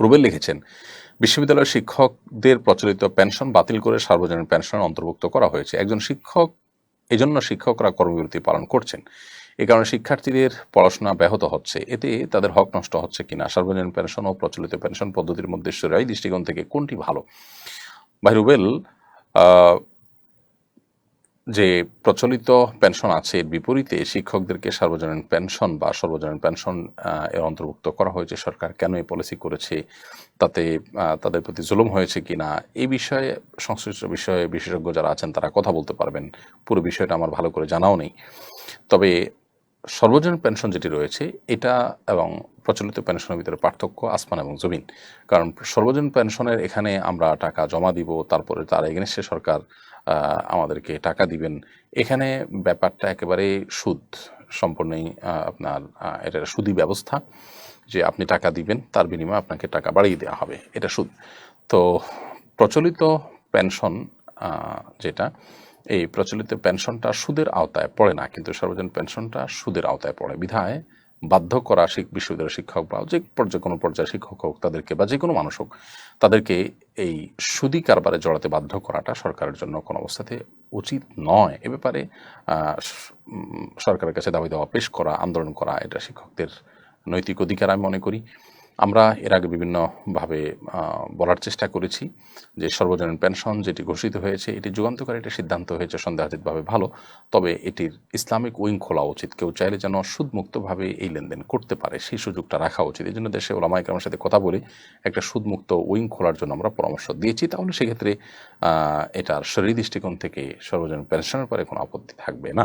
রুবেল লিখেছেন, বিশ্ববিদ্যালয়ের শিক্ষকদের প্রচলিত পেনশন বাতিল করে সার্বজনীন পেনশন অন্তর্ভুক্ত করা হয়েছে। একজন শিক্ষক, এজন্য শিক্ষকরা কর্মবিরতি পালন করছেন। এ কারণে শিক্ষার্থীদের পড়াশোনা ব্যাহত হচ্ছে। এতে তাদের হক নষ্ট হচ্ছে কিনা? সার্বজনীন পেনশন ও প্রচলিত পেনশন পদ্ধতির মধ্যে সেরাই দৃষ্টিকোণ থেকে কোনটি ভালো? ভাই রুবেল যে প্রচলিত পেনশন আছে, এর বিপরীতে শিক্ষকদেরকে সার্বজনীন পেনশন বা সর্বজনীন পেনশন এর অন্তর্ভুক্ত করা হয়েছে। সরকার কেন এই পলিসি করেছে? তাতে তাদের প্রতি জুলুম হয়েছে কি না এই বিষয়ে, সংশ্লিষ্ট বিষয়ে বিশেষজ্ঞ যারা আছেন, তারা কথা বলতে পারবেন। পুরো বিষয়টা আমার ভালো করে জানাও নেই। তবে সর্বজনীন পেনশন যেটি রয়েছে, এটা এবং প্রচলিত পেনশনের ভিতরে পার্থক্য আসমান এবং জমিন। কারণ সর্বজনীন পেনশনের এখানে আমরা টাকা জমা দিব, তারপরে তার এগেনস্টে সরকার আমাদেরকে টাকা দিবেন। এখানে ব্যাপারটা একেবারে সুদ সম্পূর্ণই আপনার এটা সুদি ব্যবস্থা যে আপনি টাকা দিবেন, তার বিনিময়ে আপনাকে টাকা বাড়িয়ে দেওয়া হবে। এটা সুদ। তো প্রচলিত পেনশন যেটা এই প্রচলিত পেনশনটা সুদের আওতায় পড়ে না, কিন্তু সর্বজনীন পেনশনটা সুদের আওতায় পড়ে। বিধায় বাধ্য করা বিশ্ববিদ্যালয়ের শিক্ষক বা যে পর্যায়ে কোনো পর্যায়ে শিক্ষক হোক তাদেরকে বা যে কোনো মানুষ হোক, তাদেরকে এই সুদি কারবারে জড়াতে বাধ্য করাটা সরকারের জন্য কোনো অবস্থাতে উচিত নয়। এ ব্যাপারে সরকারের কাছে দাবি দেওয়া পেশ করা, আন্দোলন করা, এটা শিক্ষকদের নৈতিক অধিকার আমি মনে করি। আমরা এর আগে বিভিন্নভাবে বলার চেষ্টা করেছি যে সর্বজনীন পেনশন যেটি ঘোষিত হয়েছে, এটি যুগান্তকারী একটি সিদ্ধান্ত হয়েছে, সন্দেহাতীতভাবে ভালো। তবে এটির ইসলামিক উইং খোলা উচিত। কেউ চাইলে যেন সুদমুক্তভাবে এই লেনদেন করতে পারে, সেই সুযোগটা রাখা উচিত। এই জন্য দেশে ওলামাইক আমার সাথে কথা বলে একটা সুদমুক্ত উইং খোলার জন্য আমরা পরামর্শ দিয়েছি। তাহলে সেক্ষেত্রে এটার শরীর দৃষ্টিকোণ থেকে সর্বজনীন পেনশনের পরে কোনো আপত্তি থাকবে না।